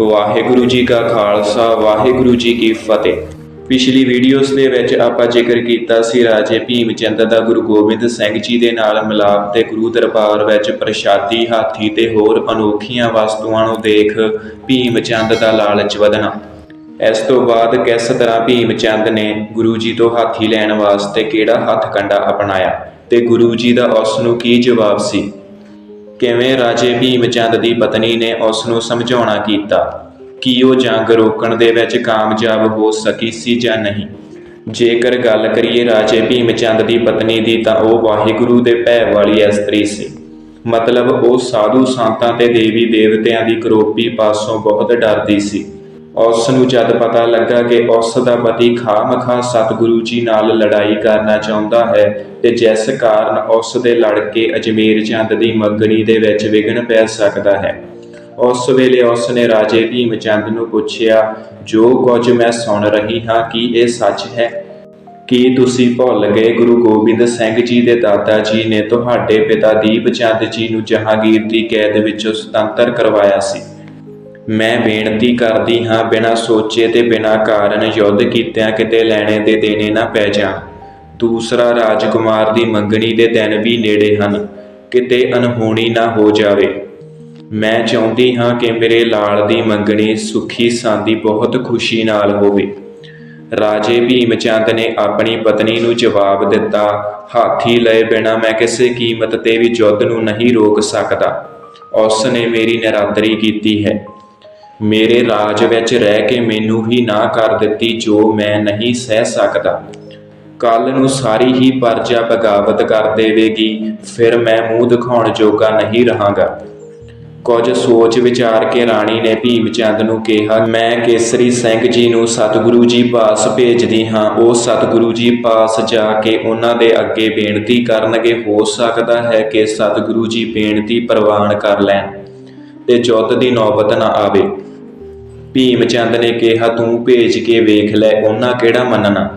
ਵਾਹਿਗੁਰੂ ਜੀ ਕਾ ਖਾਲਸਾ, ਵਾਹਿਗੁਰੂ ਜੀ ਕੀ ਫਤਿਹ। ਪਿਛਲੀ ਵੀਡੀਓਜ਼ ਦੇ ਵਿੱਚ ਆਪਾਂ ਜ਼ਿਕਰ ਕੀਤਾ ਸੀ ਰਾਜੇ ਭੀਮ ਚੰਦ ਦਾ ਗੁਰੂ ਗੋਬਿੰਦ ਸਿੰਘ ਜੀ ਦੇ ਨਾਲ ਮਿਲਾਪ ਤੇ ਗੁਰੂ ਦਰਬਾਰ ਵਿੱਚ ਪ੍ਰਸ਼ਾਦੀ ਹਾਥੀ ਤੇ ਹੋਰ ਅਨੋਖੀਆਂ ਵਸਤੂਆਂ ਨੂੰ ਦੇਖ ਭੀਮ ਚੰਦ ਦਾ ਲਾਲਚ ਵਧਣਾ। ਇਸ ਤੋਂ ਬਾਅਦ ਕਿਸ ਤਰ੍ਹਾਂ ਭੀਮ ਚੰਦ ਨੇ ਗੁਰੂ ਜੀ ਤੋਂ ਹਾਥੀ ਲੈਣ ਵਾਸਤੇ ਕਿਹੜਾ ਹੱਥ ਕੰਡਾ ਅਪਣਾਇਆ ਤੇ ਗੁਰੂ ਜੀ ਦਾ ਉਸ ਨੂੰ ਕੀ ਜਵਾਬ ਸੀ? ਕਿਵੇਂ ਰਾਜੇ ਭੀਮ ਚੰਦ ਦੀ ਪਤਨੀ ਨੇ ਉਸ ਨੂੰ ਸਮਝਾਉਣਾ ਕੀਤਾ? ਕਿ ਉਹ ਜੰਗ ਰੋਕਣ ਦੇ ਵਿੱਚ ਕਾਮਯਾਬ ਹੋ ਸਕੀ ਸੀ ਜਾਂ ਨਹੀਂ? ਜੇਕਰ ਗੱਲ ਕਰੀਏ ਰਾਜੇ ਭੀਮ ਚੰਦ ਦੀ ਪਤਨੀ ਦੀ ਤਾਂ ਉਹ ਵਾਹਿਗੁਰੂ ਦੇ ਭੈ ਵਾਲੀ ਇਸਤਰੀ ਸੀ। ਮਤਲਬ ਉਹ ਸਾਧੂ ਸੰਤਾਂ ਤੇ ਦੇਵੀ ਦੇਵਤਿਆਂ ਦੀ ਕਰੋਪੀ ਪਾਸੋਂ ਬਹੁਤ ਡਰਦੀ ਸੀ। ਉਸ ਨੂੰ ਜਦ ਪਤਾ ਲੱਗਾ ਕਿ ਉਸ ਦਾ ਪਤੀ ਖਾਮਖਾ ਸਤਿਗੁਰੂ ਜੀ ਨਾਲ ਲੜਾਈ ਕਰਨਾ ਚਾਹੁੰਦਾ ਹੈ ਤੇ ਜਿਸ ਕਾਰਨ ਉਸ ਦੇ ਲੜਕੇ ਅਜਮੇਰ ਚੰਦ ਦੀ ਮੰਗਣੀ ਦੇ ਵਿੱਚ ਵਿਘਨ ਪੈ ਸਕਦਾ ਹੈ। ਉਸ ਵੇਲੇ ਉਸ ਨੇ ਰਾਜੇ ਭੀਮ ਚੰਦ ਨੂੰ ਪੁੱਛਿਆ, ਜੋ ਕੁਝ ਮੈਂ ਸੁਣ ਰਹੀ ਹਾਂ, ਕੀ ਇਹ ਸੱਚ ਹੈ? ਕੀ ਤੁਸੀਂ ਭੁੱਲ ਗਏ ਗੁਰੂ ਗੋਬਿੰਦ ਸਿੰਘ ਜੀ ਦੇ ਦਾਦਾ ਜੀ ਨੇ ਤੁਹਾਡੇ ਪਿਤਾ ਦੀਪ ਚੰਦ ਜੀ ਨੂੰ ਜਹਾਂਗੀਰ ਦੀ ਕੈਦ ਵਿੱਚੋਂ ਸੁਤੰਤਰ ਕਰਵਾਇਆ ਸੀ? ਮੈਂ ਬੇਨਤੀ ਕਰਦੀ ਹਾਂ, ਬਿਨਾਂ ਸੋਚੇ ਤੇ ਬਿਨਾਂ ਕਾਰਨ ਯੁੱਧ ਕੀਤਿਆਂ ਕਿਤੇ ਲੈਣੇ ਦੇ ਦੇਣੇ ਨਾ ਪੈ ਜਾਣ ਦੂਸਰਾ ਰਾਜਕੁਮਾਰ ਦੀ ਮੰਗਣੀ ਦੇ ਦਿਨ ਵੀ ਨੇੜੇ ਹਨ, ਕਿਤੇ ਅਨਹੋਣੀ ਨਾ ਹੋ ਜਾਵੇ। ਮੈਂ ਚਾਹੁੰਦੀ ਹਾਂ ਕਿ ਮੇਰੇ ਲਾਲ ਦੀ ਮੰਗਣੀ ਸੁਖੀ ਸਾਂਦੀ ਬਹੁਤ ਖੁਸ਼ੀ ਨਾਲ ਹੋਵੇ। ਰਾਜੇ ਭੀਮ ਚੰਦ ਨੇ ਆਪਣੀ ਪਤਨੀ ਨੂੰ ਜਵਾਬ ਦਿੱਤਾ, ਹਾਥੀ ਲਏ ਬਿਨਾ ਮੈਂ ਕਿਸੇ ਕੀਮਤ ਤੇ ਵੀ ਯੁੱਧ ਨੂੰ ਨਹੀਂ ਰੋਕ ਸਕਦਾ। ਉਸ ਨੇ ਮੇਰੀ ਨਿਰਾਦਰੀ ਕੀਤੀ ਹੈ। ਮੇਰੇ ਰਾਜ ਵਿੱਚ ਰਹਿ ਕੇ ਮੈਨੂੰ ਹੀ ਨਾ ਕਰ ਦਿੱਤੀ ਜੋ ਮੈਂ ਨਹੀਂ ਸਹਿ ਸਕਦਾ। ਕੱਲ ਨੂੰ ਸਾਰੀ ਹੀ ਪਰਜਾ ਬਗਾਵਤ ਕਰ ਦੇਵੇਗੀ, ਫਿਰ ਮੈਂ ਮੂੰਹ ਦਿਖਾਉਣ ਜੋਗਾ ਨਹੀਂ ਰਹਾਂਗਾ। ਕੁਝ ਸੋਚ ਵਿਚਾਰ ਕੇ ਰਾਣੀ ਨੇ ਭੀਮ ਚੰਦ ਨੂੰ ਕਿਹਾ, ਮੈਂ ਕੇਸਰੀ ਸਿੰਘ ਜੀ ਨੂੰ ਸਤਿਗੁਰੂ ਜੀ ਪਾਸ ਭੇਜਦੀ ਹਾਂ। ਉਹ ਸਤਿਗੁਰੂ ਜੀ ਪਾਸ ਜਾ ਕੇ ਉਹਨਾਂ ਦੇ ਅੱਗੇ ਬੇਨਤੀ ਕਰਨਗੇ, ਹੋ ਸਕਦਾ ਹੈ ਕਿ ਸਤਿਗੁਰੂ ਜੀ ਬੇਨਤੀ ਪ੍ਰਵਾਨ ਕਰ ਲੈਣ ਤੇ ਜੋਤ ਦੀ ਨੌਬਤ ਨਾ ਆਵੇ। ਭੀਮ ਚੰਦ ਨੇ ਕਿਹਾ, ਤੂੰ ਭੇਜ ਕੇ ਵੇਖ ਲੈ ਉਹਨਾਂ ਕਿਹੜਾ ਮੰਨਣਾ।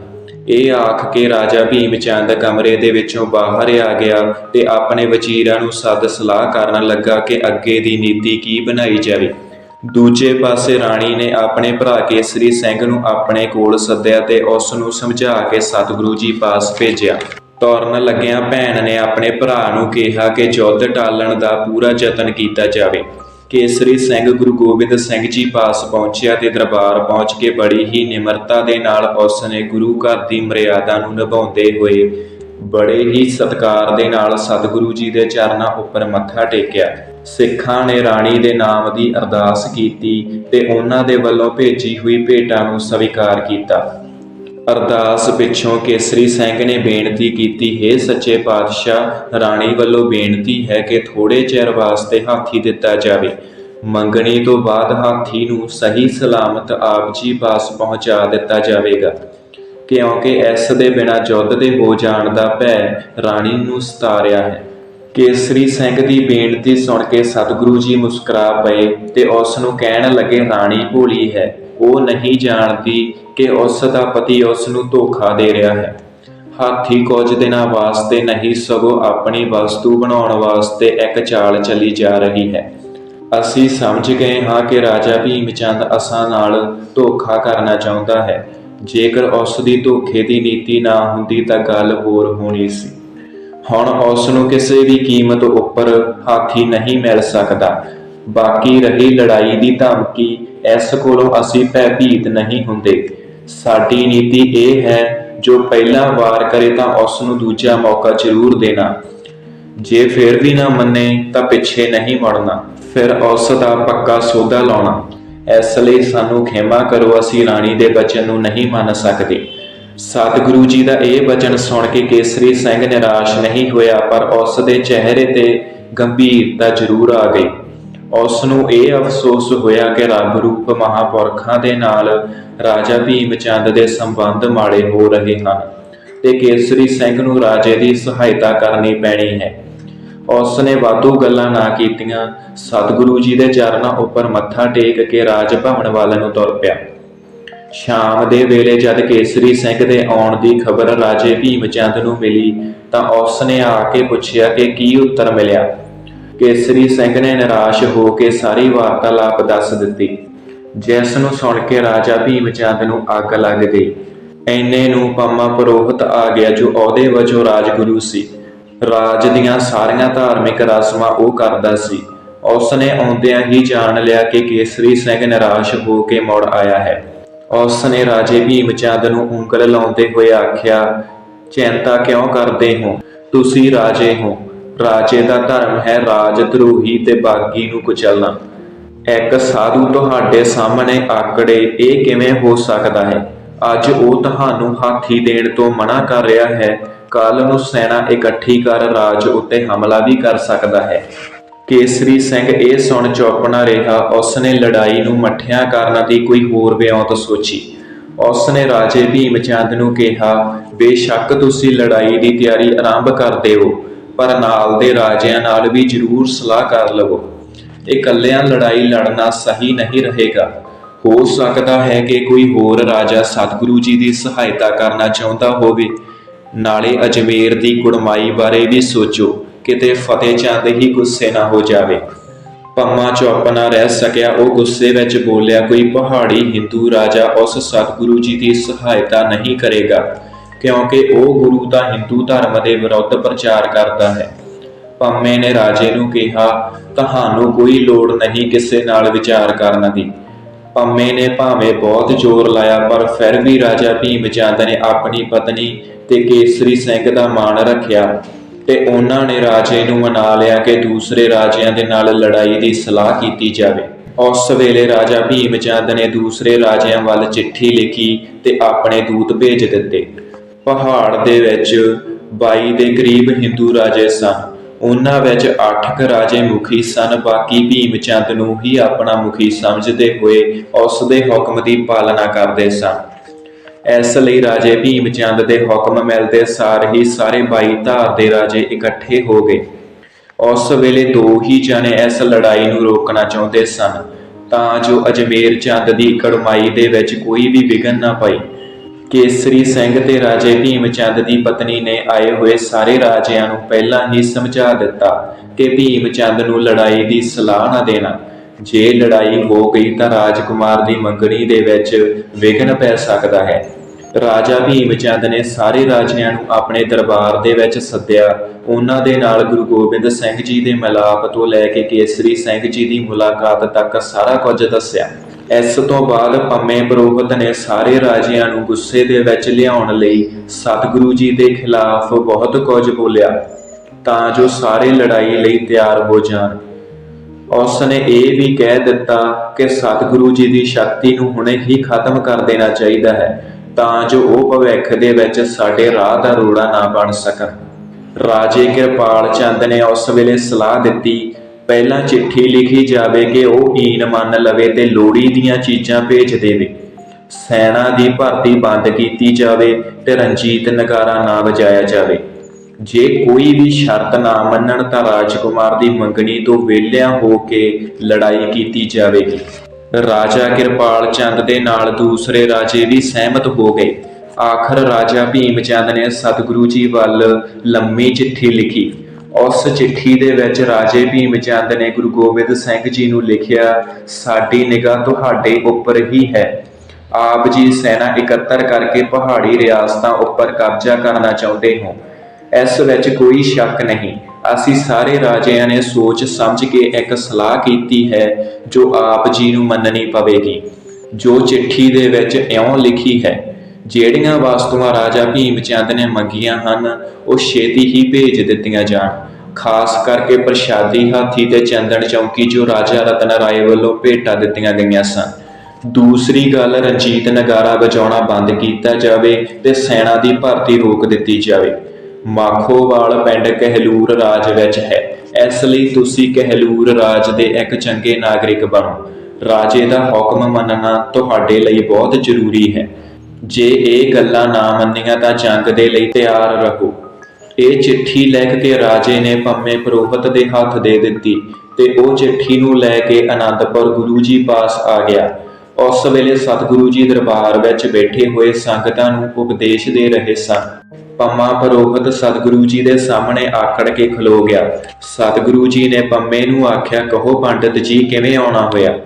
ਇਹ ਆਖ ਕੇ ਰਾਜਾ ਭੀਮ ਚੰਦ ਕਮਰੇ ਦੇ ਵਿੱਚੋਂ ਬਾਹਰ ਆ ਗਿਆ ਤੇ ਆਪਣੇ ਵਜ਼ੀਰਾਂ ਨੂੰ ਸੱਦ ਸਲਾਹ ਕਰਨ ਲੱਗਾ ਕਿ ਅੱਗੇ ਦੀ ਨੀਤੀ ਕੀ ਬਣਾਈ ਜਾਵੇ। ਦੂਜੇ ਪਾਸੇ ਰਾਣੀ ਨੇ ਆਪਣੇ ਭਰਾ ਕੇਸਰੀ ਸਿੰਘ ਨੂੰ ਆਪਣੇ ਕੋਲ ਸੱਦਿਆ ਤੇ ਉਸ ਨੂੰ ਸਮਝਾ ਕੇ ਸਤਿਗੁਰੂ ਜੀ ਪਾਸ ਭੇਜਿਆ। ਤੋਰਨ ਲੱਗਿਆਂ ਭੈਣ ਨੇ ਆਪਣੇ ਭਰਾ ਨੂੰ ਕਿਹਾ ਕਿ ਯੁੱਧ ਟਾਲਣ ਦਾ ਪੂਰਾ ਯਤਨ ਕੀਤਾ ਜਾਵੇ। ਕੇਸਰੀ ਸਿੰਘ ਗੁਰੂ ਗੋਬਿੰਦ ਸਿੰਘ ਜੀ ਪਾਸ ਪਹੁੰਚਿਆ ਤੇ ਦਰਬਾਰ ਪਹੁੰਚ ਕੇ ਬੜੀ ਹੀ ਨਿਮਰਤਾ ਦੇ ਨਾਲ ਉਸ ਨੇ ਗੁਰੂ ਘਰ ਦੀ ਮਰਿਆਦਾ ਨੂੰ ਨਿਭਾਉਂਦੇ ਹੋਏ ਬੜੇ ਹੀ ਸਤਿਕਾਰ ਦੇ ਨਾਲ ਸਤਿਗੁਰੂ ਜੀ ਦੇ ਚਰਨਾਂ ਉੱਪਰ ਮੱਥਾ ਟੇਕਿਆ। ਸਿੱਖਾਂ ਨੇ ਰਾਣੀ ਦੇ ਨਾਮ ਦੀ ਅਰਦਾਸ ਕੀਤੀ ਤੇ ਉਹਨਾਂ ਦੇ ਵੱਲੋਂ ਭੇਜੀ ਹੋਈ ਭੇਟਾਂ ਨੂੰ ਸਵੀਕਾਰ ਕੀਤਾ। ਅਰਦਾਸ ਪਿੱਛੋਂ ਕੇਸਰੀ ਸਿੰਘ ਨੇ ਬੇਨਤੀ ਕੀਤੀ, ਹੈ ਸੱਚੇ ਪਾਤਸ਼ਾਹ, ਰਾਣੀ ਵੱਲੋਂ ਬੇਨਤੀ ਹੈ ਕਿ ਥੋੜੇ ਚਿਰ ਵਾਸਤੇ ਹਾਥੀ ਦਿੱਤਾ ਜਾਵੇ। ਮੰਗਣੀ ਤੋਂ ਬਾਅਦ ਹਾਥੀ ਨੂੰ ਸਹੀ ਸਲਾਮਤ ਆਪ ਜੀ ਪਾਸ ਪਹੁੰਚਾ ਦਿੱਤਾ ਜਾਵੇਗਾ। ਕਿਉਂਕਿ ਇਸ ਦੇ ਬਿਨਾਂ ਯੁੱਧ ਦੇ ਹੋ ਜਾਣ ਦਾ ਭੈ ਰਾਣੀ ਨੂੰ ਸਤਾ ਰਿਹਾ ਹੈ। ਕੇਸਰੀ ਸਿੰਘ ਦੀ ਬੇਨਤੀ ਸੁਣ ਕੇ ਸਤਿਗੁਰੂ ਜੀ ਮੁਸਕਰਾ ਪਏ ਤੇ ਉਸ ਨੂੰ ਕਹਿਣ ਲੱਗੇ, ਰਾਣੀ ਭੋਲੀ ਹੈ। ਉਹ ਨਹੀਂ ਜਾਣਦੀ ਕਿ ਉਸ ਦਾ ਪਤੀ ਉਸ ਨੂੰ ਧੋਖਾ ਦੇ ਰਿਹਾ ਹੈ। ਹਾਥੀ ਕੁਝ ਦਿਨਾਂ ਵਾਸਤੇ ਨਹੀਂ, ਸਗੋਂ ਆਪਣੀ ਵਸਤੂ ਬਣਾਉਣ ਵਾਸਤੇ ਇੱਕ ਚਾਲ ਚੱਲੀ ਜਾ ਰਹੀ ਹੈ। ਅਸੀਂ ਸਮਝ ਗਏ ਹਾਂ ਕਿ ਰਾਜਾ ਭੀਮ ਚੰਦ ਅਸਾਂ ਨਾਲ ਧੋਖਾ ਕਰਨਾ ਚਾਹੁੰਦਾ ਹੈ। ਜੇਕਰ ਉਸ ਦੀ ਧੋਖੇ ਦੀ ਨੀਤੀ ਨਾ ਹੁੰਦੀ ਤਾਂ ਗੱਲ ਹੋਰ ਹੋਣੀ ਸੀ। ਹੁਣ ਉਸ ਨੂੰ ਕਿਸੇ ਵੀ ਕੀਮਤ ਉੱਪਰ ਹਾਥੀ ਨਹੀਂ ਮਿਲ ਸਕਦਾ। ਬਾਕੀ ਰਹੀ ਲੜਾਈ ਦੀ ਧਮਕੀ ਇਸ ਕੋਲੋਂ ਅਸੀਂ ਭੈਭੀਤ ਨਹੀਂ ਹੁੰਦੇ। ਸਾਡੀ ਨੀਤੀ ਇਹ ਹੈ, ਜੋ ਪਹਿਲਾ ਵਾਰ ਕਰੇ ਤਾਂ ਉਸ ਨੂੰ ਦੂਜਾ ਮੌਕਾ ਜ਼ਰੂਰ ਦੇਣਾ। ਜੇ ਫਿਰ ਵੀ ਨਾ ਮੰਨੇ, ਤਾਂ ਪਿੱਛੇ ਨਹੀਂ ਮੁੜਨਾ। ਫਿਰ ਉਸ ਦਾ ਪੱਕਾ ਸੌਦਾ ਲਾਉਣਾ। ਇਸ ਲਈ ਸਾਨੂੰ ਖਿਮਾ ਕਰੋ, ਅਸੀਂ ਰਾਣੀ ਦੇ ਬਚਨ ਨੂੰ ਨਹੀਂ ਮੰਨ ਸਕਦੇ। ਸਤਿਗੁਰੂ ਜੀ ਦਾ ਇਹ ਬਚਨ ਸੁਣ ਕੇ ਕੇਸਰੀ ਸਿੰਘ ਨਿਰਾਸ਼ ਨਹੀਂ ਹੋਇਆ, ਪਰ ਉਸ ਦੇ ਚਿਹਰੇ ਤੇ ਗੰਭੀਰਤਾ ਜ਼ਰੂਰ ਆ ਗਈ। ਉਸ ਨੂੰ ਇਹ ਅਫਸੋਸ ਹੋਇਆ ਕਿ ਰੱਬ ਰੂਪ ਮਹਾਪੁਰਖਾਂ ਦੇ ਨਾਲ ਰਾਜਾ ਭੀਮ ਚੰਦ ਦੇ ਸੰਬੰਧ ਮਾੜੇ ਹੋ ਰਹੇ ਹਨ ਤੇ ਕੇਸਰੀ ਸਿੰਘ ਨੂੰ ਰਾਜੇ ਦੀ ਸਹਾਇਤਾ ਕਰਨੀ ਪੈਣੀ ਹੈ। ਉਸ ਨੇ ਵਾਧੂ ਗੱਲਾਂ ਨਾ ਕੀਤੀਆਂ। ਸਤਿਗੁਰੂ ਜੀ ਦੇ ਚਰਨਾਂ ਉੱਪਰ ਮੱਥਾ ਟੇਕ ਕੇ ਰਾਜ ਭਵਨ ਵੱਲ ਨੂੰ ਤੁਰ ਪਿਆ। ਸ਼ਾਮ ਦੇ ਵੇਲੇ ਜਦ ਕੇਸਰੀ ਸਿੰਘ ਦੇ ਆਉਣ ਦੀ ਖਬਰ ਰਾਜੇ ਭੀਮ ਚੰਦ ਨੂੰ ਮਿਲੀ ਤਾਂ ਉਸ ਨੇ ਆ ਕੇ ਪੁੱਛਿਆ ਕਿ ਕੀ ਉੱਤਰ ਮਿਲਿਆ। ਕੇਸਰੀ ਸਿੰਘ ਨੇ ਨਿਰਾਸ਼ ਹੋ ਕੇ ਸਾਰੀ ਵਾਰਤਾਲਾਪ ਦੱਸ ਦਿੱਤੀ। ਜਿਸ ਨੂੰ ਸੁਣ ਕੇ ਰਾਜਾ ਭੀਮ ਚੰਦ ਨੂੰ ਅੱਗ ਲੱਗ ਗਈ। ਐਨੇ ਨੂੰ ਪੰਮਾ ਪੁਰੋਹਿਤ ਆ ਗਿਆ ਜੋ ਅਹੁਦੇ ਵਜੋਂ ਰਾਜਗੁਰੂ ਸੀ। ਰਾਜ ਦੀਆਂ ਸਾਰੀਆਂ ਧਾਰਮਿਕ ਰਸਮਾਂ ਉਹ ਕਰਦਾ ਸੀ। ਉਸ ਨੇ ਆਉਂਦਿਆਂ ਹੀ ਜਾਣ ਲਿਆ ਕਿ ਕੇਸਰੀ ਸਿੰਘ ਨਿਰਾਸ਼ ਹੋ ਕੇ ਮੁੜ ਆਇਆ ਹੈ। ਉਸ ਨੇ ਰਾਜੇ ਭੀਮ ਚੰਦ ਨੂੰ ਉਂਗਲ ਲਾਉਂਦੇ ਹੋਏ ਆਖਿਆ, ਚਿੰਤਾ ਕਿਉਂ ਕਰਦੇ ਹੋ? ਤੁਸੀਂ ਰਾਜੇ ਹੋ। ਰਾਜੇ ਦਾ ਧਰਮ ਹੈ ਰਾਜ ਧਰੋਹੀ ਤੇ ਬਾਗੀ ਨੂੰ ਕੁਚਲਣਾ। ਇੱਕ ਸਾਧੂ ਤੁਹਾਡੇ ਸਾਹਮਣੇ ਆਕੜੇ ਇਹ ਕਿਵੇਂ ਹੋ ਸਕਦਾ ਹੈ? ਅੱਜ ਉਹ ਤੁਹਾਨੂੰ ਹਾਥੀ ਦੇਣ ਤੋਂ ਮਨਾ ਕਰ ਰਿਹਾ ਹੈ। ਕੱਲ ਨੂੰ ਸੈਨਾ ਇਕੱਠੀ ਕਰ ਰਾਜ ਉੱਤੇ ਹਮਲਾ ਵੀ ਕਰ ਸਕਦਾ ਹੈ। ਕੇਸਰੀ ਸਿੰਘ ਇਹ ਸੁਣ ਚੌਪਣਾ ਰਿਹਾ। ਉਸਨੇ ਲੜਾਈ ਨੂੰ ਮੱਠਿਆਂ ਕਰਨ ਦੀ ਕੋਈ ਹੋਰ ਵਿਉਂਤ ਸੋਚੀ। ਉਸਨੇ ਰਾਜੇ ਭੀਮ ਚੰਦ ਨੂੰ ਕਿਹਾ, ਬੇਸ਼ੱਕ ਤੁਸੀਂ ਲੜਾਈ ਦੀ ਤਿਆਰੀ ਆਰੰਭ ਕਰ ਦਿਓ। ਪਰ ਨਾਲ ਦੇ ਰਾਜਿਆਂ ਨਾਲ ਵੀ ਜ਼ਰੂਰ ਸਲਾਹ ਕਰ ਲਵੋ। ਇਕੱਲਿਆਂ ਲੜਾਈ ਲੜਨਾ ਸਹੀ ਨਹੀਂ ਰਹੇਗਾ। ਹੋ ਸਕਦਾ ਹੈ ਕਿ ਕੋਈ ਹੋਰ ਰਾਜਾ ਸਤਿਗੁਰੂ ਜੀ ਦੀ ਸਹਾਇਤਾ ਕਰਨਾ ਚਾਹੁੰਦਾ ਹੋਵੇ। ਨਾਲੇ ਅਜਮੇਰ ਦੀ ਕੁੜਮਾਈ ਬਾਰੇ ਵੀ ਸੋਚੋ, ਕਿਤੇ ਫਤਿਹ ਚੰਦ ਹੀ ਗੁੱਸੇ ਨਾ ਹੋ ਜਾਵੇ। ਪੰਮਾ ਚੁੱਪ ਰਹਿ ਸਕਿਆ, ਉਹ ਗੁੱਸੇ ਵਿੱਚ ਬੋਲਿਆ, ਕੋਈ ਪਹਾੜੀ ਹਿੰਦੂ ਰਾਜਾ ਉਸ ਸਤਿਗੁਰੂ ਜੀ ਦੀ ਸਹਾਇਤਾ ਨਹੀਂ ਕਰੇਗਾ। ਕਿਉਂਕਿ ਉਹ ਗੁਰੂ ਤਾਂ ਹਿੰਦੂ ਧਰਮ ਦੇ ਵਿਰੁੱਧ ਪ੍ਰਚਾਰ ਕਰਦਾ ਹੈ। ਪੰਮੇ ਨੇ ਰਾਜੇ ਨੂੰ ਕਿਹਾ, ਤੁਹਾਨੂੰ ਕੋਈ ਲੋੜ ਨਹੀਂ ਕਿਸੇ ਨਾਲ ਵਿਚਾਰ ਕਰਨ ਦੀ। ਪੰਮੇ ਨੇ ਭਾਵੇਂ ਬਹੁਤ ਜ਼ੋਰ ਲਾਇਆ, ਪਰ ਫਿਰ ਵੀ ਰਾਜਾ ਭੀਮ ਚੰਦ ਨੇ ਆਪਣੀ ਪਤਨੀ ਤੇ ਕੇਸਰੀ ਸਿੰਘ ਦਾ ਮਾਣ ਰੱਖਿਆ ਤੇ ਉਹਨਾਂ ਨੇ ਰਾਜੇ ਨੂੰ ਮਨਾ ਲਿਆ ਕਿ ਦੂਸਰੇ ਰਾਜਿਆਂ ਦੇ ਨਾਲ ਲੜਾਈ ਦੀ ਸਲਾਹ ਕੀਤੀ ਜਾਵੇ। ਉਸ ਵੇਲੇ ਰਾਜਾ ਭੀਮ ਚੰਦ ਨੇ ਦੂਸਰੇ ਰਾਜਿਆਂ ਵੱਲ ਚਿੱਠੀ ਲਿਖੀ ਤੇ ਆਪਣੇ ਦੂਤ ਭੇਜ ਦਿੱਤੇ। ਪਹਾੜ ਦੇ ਵਿੱਚ 22 ਦੇ ਕਰੀਬ ਹਿੰਦੂ ਰਾਜੇ ਸਨ। ਉਹਨਾਂ ਵਿੱਚ 8 ਕ ਰਾਜੇ ਮੁਖੀ ਸਨ, ਬਾਕੀ ਭੀਮ ਚੰਦ ਨੂੰ ਹੀ ਆਪਣਾ ਮੁਖੀ ਸਮਝਦੇ ਹੋਏ ਉਸ ਦੇ ਹੁਕਮ ਦੀ ਪਾਲਣਾ ਕਰਦੇ ਸਨ। ਇਸ ਲਈ ਰਾਜੇ ਭੀਮ ਚੰਦ ਦੇ ਹੁਕਮ ਮਿਲਦੇ ਸਾਰ ਹੀ ਸਾਰੇ 22 ਧਾਰ ਦੇ ਰਾਜੇ ਇਕੱਠੇ ਹੋ ਗਏ। ਉਸ ਵੇਲੇ ਦੋ ਹੀ ਜਣੇ ਇਸ ਲੜਾਈ ਨੂੰ ਰੋਕਣਾ ਚਾਹੁੰਦੇ ਸਨ, ਤਾਂ ਜੋ ਅਜਮੇਰ ਚੰਦ ਦੀ ਕੜਮਾਈ ਦੇ ਵਿੱਚ ਕੋਈ ਵੀ ਵਿਘਨ ਨਾ ਪਈ ਕੇਸਰੀ ਸਿੰਘ ਤੇ ਰਾਜੇ ਭੀਮ ਚੰਦ ਦੀ ਪਤਨੀ ਨੇ ਆਏ ਹੋਏ ਸਾਰੇ ਰਾਜਿਆਂ ਨੂੰ ਪਹਿਲਾਂ ਹੀ ਸਮਝਾ ਦਿੱਤਾ ਕਿ ਭੀਮ ਚੰਦ ਨੂੰ ਲੜਾਈ ਦੀ ਸਲਾਹ ਨਾ ਦੇਣਾ। ਜੇ ਲੜਾਈ ਹੋ ਗਈ ਤਾਂ ਰਾਜਕੁਮਾਰ ਦੀ ਮੰਗਣੀ ਦੇ ਵਿੱਚ ਵਿਘਨ ਪੈ ਸਕਦਾ ਹੈ। ਰਾਜਾ ਭੀਮ ਚੰਦ ਨੇ ਸਾਰੇ ਰਾਜਿਆਂ ਨੂੰ ਆਪਣੇ ਦਰਬਾਰ ਦੇ ਵਿੱਚ ਸੱਦਿਆ। ਉਹਨਾਂ ਦੇ ਨਾਲ ਗੁਰੂ ਗੋਬਿੰਦ ਸਿੰਘ ਜੀ ਦੇ ਮਿਲਾਪ ਤੋਂ ਲੈ ਕੇ ਕੇਸਰੀ ਸਿੰਘ ਜੀ ਦੀ ਮੁਲਾਕਾਤ ਤੱਕ ਸਾਰਾ ਕੁਝ ਦੱਸਿਆ। ਇਸ ਤੋਂ ਬਾਅਦ ਪੰਮੇ ਪੁਰੋਹਿਤ ਨੇ ਸਾਰੇ ਰਾਜਿਆਂ ਨੂੰ ਗੁੱਸੇ ਦੇ ਵਿੱਚ ਲਿਆਉਣ ਲਈ ਸਤਿਗੁਰੂ ਜੀ ਦੇ ਖਿਲਾਫ ਬਹੁਤ ਕੁਝ ਬੋਲਿਆ, ਤਾਂ ਜੋ ਸਾਰੇ ਲੜਾਈ ਲਈ ਤਿਆਰ ਹੋ ਜਾਣ। ਉਸ ਨੇ ਇਹ ਵੀ ਕਹਿ ਦਿੱਤਾ ਕਿ ਸਤਿਗੁਰੂ ਜੀ ਦੀ ਸ਼ਕਤੀ ਨੂੰ ਹੁਣੇ ਹੀ ਖਤਮ ਕਰ ਦੇਣਾ ਚਾਹੀਦਾ ਹੈ, ਤਾਂ ਜੋ ਉਹ ਭਵਿੱਖ ਦੇ ਵਿੱਚ ਸਾਡੇ ਰਾਹ ਦਾ ਰੋੜਾ ਨਾ ਬਣ ਸਕਣ। ਰਾਜੇ ਕਿਰਪਾਲ ਚੰਦ ਨੇ ਉਸ ਵੇਲੇ ਸਲਾਹ ਦਿੱਤੀ ਪਹਿਲਾਂ ਚਿੱਠੀ ਲਿਖੀ ਜਾਵੇ ਕਿ ਉਹ ਈਨ ਮੰਨ ਲਵੇ ਤੇ ਲੋੜੀ ਦੀਆਂ ਚੀਜ਼ਾਂ ਭੇਜ ਦੇਵੇ। ਸੈਨਾ ਦੀ ਭਰਤੀ ਬੰਦ ਕੀਤੀ ਜਾਵੇ ਤੇ ਰਣਜੀਤ ਨਗਾਰਾ ਨਾ ਵਜਾਇਆ ਜਾਵੇ। ਜੇ ਕੋਈ ਵੀ ਸ਼ਰਤ ਨਾ ਮੰਨਣ ਤਾਂ ਰਾਜਕੁਮਾਰ ਦੀ ਮੰਗਣੀ ਤੋਂ ਵਿਹਲਿਆਂ ਹੋ ਕੇ ਲੜਾਈ ਕੀਤੀ ਜਾਵੇਗੀ। ਰਾਜਾ ਕਿਰਪਾਲ ਚੰਦ ਦੇ ਨਾਲ ਦੂਸਰੇ ਰਾਜੇ ਵੀ ਸਹਿਮਤ ਹੋ ਗਏ। ਆਖਰ ਰਾਜਾ ਭੀਮ ਚੰਦ ਨੇ ਸਤਿਗੁਰੂ ਜੀ ਵੱਲ ਲੰਮੀ ਚਿੱਠੀ ਲਿਖੀ। ਉਸ ਚਿੱਠੀ ਦੇ ਵਿੱਚ ਰਾਜੇ ਭੀਮ ਚੰਦ ਨੇ ਗੁਰੂ ਗੋਬਿੰਦ ਸਿੰਘ ਜੀ ਨੂੰ ਲਿਖਿਆ, ਸਾਡੀ ਨਿਗਾਹ ਤੁਹਾਡੇ ਉੱਪਰ ਹੀ ਹੈ। ਆਪ ਜੀ ਸੈਨਾ ਇਕੱਤਰ ਕਰਕੇ ਪਹਾੜੀ ਰਿਆਸਤਾਂ ਉੱਪਰ ਕਬਜ਼ਾ ਕਰਨਾ ਚਾਹੁੰਦੇ ਹੋ। ਇਸ ਵਿੱਚ ਕੋਈ ਸ਼ੱਕ ਨਹੀਂ। ਅਸੀਂ ਸਾਰੇ ਰਾਜਿਆਂ ਨੇ ਸੋਚ ਸਮਝ ਕੇ ਇੱਕ ਸਲਾਹ ਕੀਤੀ ਹੈ, ਜੋ ਆਪ ਜੀ ਨੂੰ ਮੰਨਣੀ ਪਵੇਗੀ। ਜੋ ਚਿੱਠੀ ਦੇ ਵਿੱਚ ਇਉਂ ਲਿਖੀ ਹੈ ਜਿਹੜੀਆਂ ਵਸਤੂਆਂ ਰਾਜਾ ਭੀਮ ਚੰਦ ਨੇ ਮੰਗੀਆਂ ਹਨ, ਉਹ ਛੇਤੀ ਹੀ ਭੇਜ ਦਿੱਤੀਆਂ ਜਾਣ। ਖਾਸ ਕਰਕੇ ਪ੍ਰਸ਼ਾਦੀ ਹਾਥੀ ਤੇ ਚੰਦਨ ਚੌਂਕੀ ਜੋ ਰਾਜਾ ਰਤਨ ਰਾਏ ਵੱਲੋਂ ਭੇਟਾ ਦਿੱਤੀਆਂ ਗਈਆਂ ਸਨ। ਦੂਸਰੀ ਗੱਲ, ਰਣਜੀਤ ਨਗਾਰਾ ਵਜਾਉਣਾ ਬੰਦ ਕੀਤਾ ਜਾਵੇ ਤੇ ਸੈਨਾ ਦੀ ਭਰਤੀ ਰੋਕ ਦਿੱਤੀ ਜਾਵੇ। ਮਾਖੋਵਾਲ ਪਿੰਡ ਕਹਿਲੂਰ ਰਾਜ ਵਿੱਚ ਹੈ। ਇਸ ਲਈ ਤੁਸੀਂ ਕਹਿਲੂਰ ਰਾਜ ਦੇ ਇੱਕ ਚੰਗੇ ਨਾਗਰਿਕ ਬਣੋ। ਰਾਜੇ ਦਾ ਹੁਕਮ ਮੰਨਣਾ ਤੁਹਾਡੇ ਲਈ ਬਹੁਤ ਜ਼ਰੂਰੀ ਹੈ। ਜੇ ਇਹ ਗੱਲਾਂ ਨਾ ਮੰਨੀਆਂ ਤਾਂ ਜੰਗ ਦੇ ਲਈ ਤਿਆਰ ਰਹੋ। ਇਹ ਚਿੱਠੀ ਲਿਖ ਕੇ ਰਾਜੇ ਨੇ ਪੰਮੇ ਪੁਰੋਹਿਤ ਦੇ ਹੱਥ ਦੇ ਦਿੱਤੀ ਤੇ ਉਹ ਚਿੱਠੀ ਨੂੰ ਲੈ ਕੇ ਅਨੰਦਪੁਰ ਗੁਰੂ ਜੀ ਪਾਸ ਆ ਗਿਆ। ਉਸ ਵੇਲੇ ਸਤਿਗੁਰੂ ਜੀ ਦਰਬਾਰ ਵਿੱਚ ਬੈਠੇ ਹੋਏ ਸੰਗਤਾਂ ਨੂੰ ਉਪਦੇਸ਼ ਦੇ ਰਹੇ ਸਨ। ਪੰਮਾ ਪੁਰੋਹਿਤ ਸਤਿਗੁਰੂ ਜੀ ਦੇ ਸਾਹਮਣੇ ਆਕੜ ਕੇ ਖਲੋ ਗਿਆ। ਸਤਿਗੁਰੂ ਜੀ ਨੇ ਪੰਮੇ ਨੂੰ ਆਖਿਆ, ਕਹੋ ਪੰਡਤ ਜੀ, ਕਿਵੇਂ ਆਉਣਾ ਹੋਇਆ?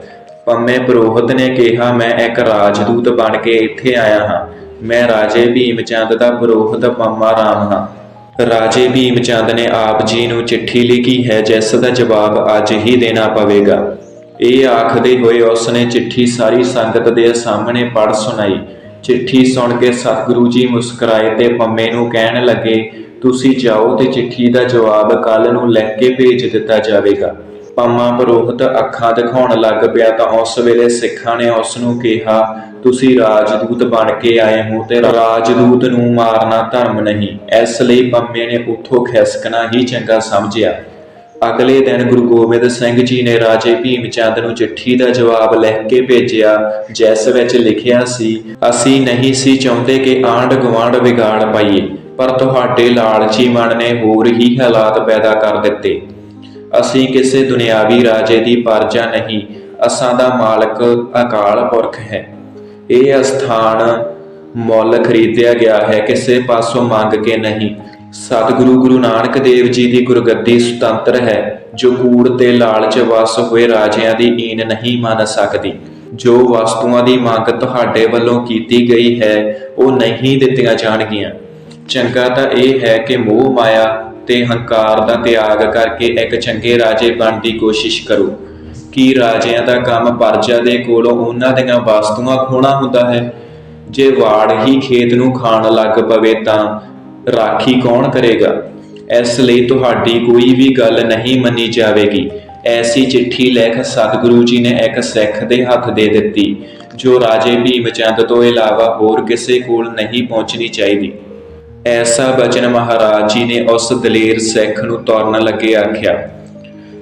ਪੰਮੇ ਪੁਰੋਹਿਤ ਨੇ ਕਿਹਾ, ਮੈਂ ਇੱਕ ਰਾਜਦੂਤ ਬਣ ਕੇ ਇੱਥੇ ਆਇਆ ਹਾਂ। ਮੈਂ ਰਾਜੇ ਭੀਮ ਚੰਦ ਦਾ ਪੁਰੋਹਿਤ ਪੰਮਾ ਰਾਮ ਹਾਂ। ਰਾਜੇ ਭੀਮ ਚੰਦ ਨੇ ਆਪ ਜੀ ਨੂੰ ਚਿੱਠੀ ਲਿਖੀ ਹੈ, ਜਿਸ ਦਾ ਜਵਾਬ ਅੱਜ ਹੀ ਦੇਣਾ ਪਵੇਗਾ। ਇਹ ਆਖਦੇ ਹੋਏ ਉਸਨੇ ਚਿੱਠੀ ਸਾਰੀ ਸੰਗਤ ਦੇ ਸਾਹਮਣੇ ਪੜ੍ਹ ਸੁਣਾਈ। ਚਿੱਠੀ ਸੁਣ ਕੇ ਸਤਿਗੁਰੂ ਜੀ ਮੁਸਕਰਾਏ ਤੇ ਪੰਮੇ ਨੂੰ ਕਹਿਣ ਲੱਗੇ, ਤੁਸੀਂ ਜਾਓ ਤੇ ਚਿੱਠੀ ਦਾ ਜਵਾਬ ਕੱਲ ਨੂੰ ਲਿਖ ਕੇ ਭੇਜ ਦਿੱਤਾ ਜਾਵੇਗਾ। ਪੰਮਾ ਪੁਰੋਹਿਤ ਅੱਖਾਂ ਦਿਖਾਉਣ ਲੱਗ ਪਿਆ ਤਾਂ ਉਸ ਵੇਲੇ ਸਿੱਖਾਂ ਨੇ ਉਸ ਨੂੰ ਕਿਹਾ, ਤੁਸੀਂ ਰਾਜਦੂਤ ਬਣ ਕੇ ਆਏ ਹੋ ਤੇ ਰਾਜਦੂਤ ਨੂੰ ਮਾਰਨਾ ਧਰਮ ਨਹੀਂ। ਇਸ ਲਈ ਪੰਮੇ ਨੇ ਉੱਥੋਂ ਖਿਸਕਣਾ ਹੀ ਚੰਗਾ ਸਮਝਿਆ। ਅਗਲੇ ਦਿਨ ਗੁਰੂ ਗੋਬਿੰਦ ਸਿੰਘ ਜੀ ਨੇ ਰਾਜੇ ਭੀਮ ਚੰਦ ਨੂੰ ਚਿੱਠੀ ਦਾ ਜਵਾਬ ਲਿਖ ਕੇ ਭੇਜਿਆ, ਜਿਸ ਵਿੱਚ ਲਿਖਿਆ ਸੀ, ਅਸੀਂ ਨਹੀਂ ਸੀ ਚਾਹੁੰਦੇ ਕਿ ਆਂਢ ਗੁਆਂਢ ਵਿਗਾੜ ਪਾਈਏ, ਪਰ ਤੁਹਾਡੇ ਲਾਲਚੀ ਮਨ ਨੇ ਹੋਰ ਹੀ ਹਾਲਾਤ ਪੈਦਾ ਕਰ ਦਿੱਤੇ। ਅਸੀਂ ਕਿਸੇ ਦੁਨਿਆਵੀ ਰਾਜੇ ਦੀ ਪਰਜਾ ਨਹੀਂ, ਅਸਾਂ ਦਾ ਮਾਲਕ ਅਕਾਲ ਪੁਰਖ ਹੈ। ਇਹ ਅਸਥਾਨ ਮੁੱਲ ਖਰੀਦਿਆ ਗਿਆ ਹੈ, ਕਿਸੇ ਪਾਸੋਂ ਮੰਗ ਕੇ ਨਹੀਂ। ਸਤਿਗੁਰੂ ਗੁਰੂ ਨਾਨਕ ਦੇਵ ਜੀ ਦੀ ਗੁਰਗੱਦੀ ਸੁਤੰਤਰ ਹੈ, ਜੋ ਕੂੜ ਤੇ ਲਾਲਚ ਵਸ ਹੋਏ ਰਾਜਿਆਂ ਦੀ ਈਨ ਨਹੀਂ ਮੰਨ ਸਕਦੀ। ਜੋ ਵਸਤੂਆਂ ਦੀ ਮੰਗ ਤੁਹਾਡੇ ਵੱਲੋਂ ਕੀਤੀ ਗਈ ਹੈ, ਉਹ ਨਹੀਂ ਦਿੱਤੀਆਂ ਜਾਣਗੀਆਂ। ਚੰਗਾ ਤਾਂ ਇਹ ਹੈ ਕਿ ਮੋਹ ਮਾਇਆ ਤੇ ਹੰਕਾਰ ਦਾ ਤਿਆਗ ਕਰਕੇ ਇੱਕ ਚੰਗੇ ਰਾਜੇ ਬਣਨ ਦੀ ਕੋਸ਼ਿਸ਼ ਕਰੋ। ਕੀ ਰਾਜਿਆਂ ਦਾ ਕੰਮ ਪਰਜਾ ਦੇ ਕੋਲੋਂ ਉਹਨਾਂ ਦੀਆਂ ਵਸਤੂਆਂ ਖੋਣਾ ਹੁੰਦਾ ਹੈ? ਜੇ ਵਾੜ ਹੀ ਖੇਤ ਨੂੰ ਖਾਣ ਲੱਗ ਪਵੇ ਤਾਂ ਰਾਖੀ ਕੌਣ ਕਰੇਗਾ? ਇਸ ਲਈ ਤੁਹਾਡੀ ਕੋਈ ਵੀ ਗੱਲ ਨਹੀਂ ਮੰਨੀ ਜਾਵੇਗੀ। ਐਸੀ ਚਿੱਠੀ ਲਿਖ ਸਤਿਗੁਰੂ ਜੀ ਨੇ ਇੱਕ ਸਿੱਖ ਦੇ ਹੱਥ ਦੇ ਦਿੱਤੀ, ਜੋ ਰਾਜੇ ਭੀਮ ਚੰਦ ਤੋਂ ਇਲਾਵਾ ਹੋਰ ਕਿਸੇ ਕੋਲ ਨਹੀਂ ਪਹੁੰਚਣੀ ਚਾਹੀਦੀ। ਐਸਾ ਬਚਨ ਮਹਾਰਾਜ ਜੀ ਨੇ ਉਸ ਦਲੇਰ ਸਿੱਖ ਨੂੰ ਤੋਰਨ ਲੱਗੇ ਆਖਿਆ,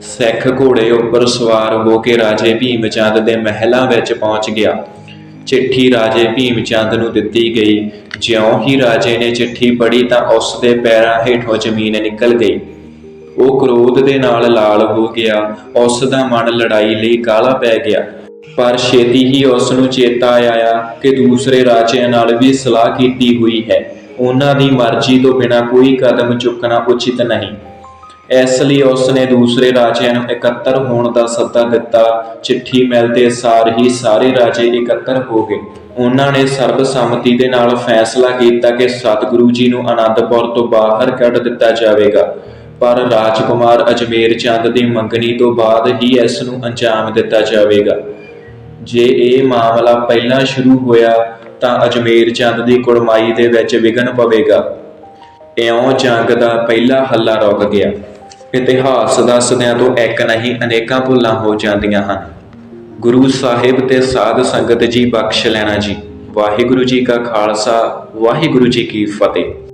ਸਿੱਖ ਘੋੜੇ ਉੱਪਰ ਸਵਾਰ ਹੋ ਕੇ ਰਾਜੇ ਭੀਮ ਚੰਦ ਦੇ ਮਹਿਲਾਂ ਵਿੱਚ ਪਹੁੰਚ ਗਿਆ। ਚਿੱਠੀ ਰਾਜੇ ਭੀਮ ਚੰਦ ਨੂੰ ਦਿੱਤੀ ਗਈ। ਜਿਉਂ ਹੀ ਰਾਜੇ ਨੇ ਚਿੱਠੀ ਪੜ੍ਹੀ ਤਾਂ ਉਸ ਦੇ ਪੈਰਾਂ ਹੇਠੋਂ ਜ਼ਮੀਨ ਨਿਕਲ ਗਈ। ਉਹ ਕ੍ਰੋਧ ਦੇ ਨਾਲ ਲਾਲ ਹੋ ਗਿਆ। ਉਸ ਦਾ ਮਨ ਲੜਾਈ ਲਈ ਕਾਲਾ ਪੈ ਗਿਆ। ਪਰ ਛੇਤੀ ਹੀ ਉਸ ਨੂੰ ਚੇਤਾ ਆਇਆ ਕਿ ਦੂਸਰੇ ਰਾਜਿਆਂ ਨਾਲ ਵੀ ਸਲਾਹ ਕੀਤੀ ਹੋਈ ਹੈ। ਉਹਨਾਂ ਦੀ ਮਰਜ਼ੀ ਤੋਂ ਬਿਨਾਂ ਕੋਈ ਕਦਮ ਚੁੱਕਣਾ ਉਚਿਤ ਨਹੀਂ। ਇਸ ਲਈ ਉਸ ਨੇ ਦੂਸਰੇ ਰਾਜਿਆਂ ਨੂੰ ਇਕੱਤਰ ਹੋਣ ਦਾ ਸੱਦਾ ਦਿੱਤਾ। ਚਿੱਠੀ ਮਿਲਦੇ ਸਾਰ ਹੀ ਸਾਰੇ ਰਾਜੇ ਇਕੱਤਰ ਹੋ ਗਏ। ਉਹਨਾਂ ਨੇ ਸਰਬਸੰਮਤੀ ਦੇ ਨਾਲ ਫੈਸਲਾ ਕੀਤਾ ਕਿ ਸਤਿਗੁਰੂ ਜੀ ਨੂੰ ਆਨੰਦਪੁਰ ਤੋਂ ਬਾਹਰ ਕੱਢ ਦਿੱਤਾ ਜਾਵੇਗਾ। ਪਰ ਰਾਜਕੁਮਾਰ ਅਜਮੇਰ ਚੰਦ ਦੀ ਮੰਗਣੀ ਤੋਂ ਬਾਅਦ ਹੀ ਇਸ ਨੂੰ ਅੰਜਾਮ ਦਿੱਤਾ ਜਾਵੇਗਾ। ਜੇ ਇਹ ਮਾਮਲਾ ਪਹਿਲਾਂ ਸ਼ੁਰੂ ਹੋਇਆ ਤਾਂ ਅਜਮੇਰ ਚੰਦ ਦੀ ਕੁੜਮਾਈ ਦੇ ਵਿੱਚ ਵਿਘਨ ਪਵੇਗਾ। ਇਉਂ ਜੰਗ ਦਾ ਪਹਿਲਾ ਹੱਲਾ ਰੁਕ ਗਿਆ। ਇਤਿਹਾਸ ਦੱਸਦਿਆਂ ਤੋਂ ਇੱਕ ਨਹੀਂ, ਅਨੇਕਾਂ ਭੁੱਲਾਂ ਹੋ ਜਾਂਦੀਆਂ ਹਨ। ਗੁਰੂ ਸਾਹਿਬ ਤੇ ਸਾਧ ਸੰਗਤ ਜੀ ਬਖਸ਼ ਲੈਣਾ ਜੀ। ਵਾਹਿਗੁਰੂ ਜੀ ਕਾ ਖਾਲਸਾ, ਵਾਹਿਗੁਰੂ ਜੀ ਕੀ ਫਤਿਹ।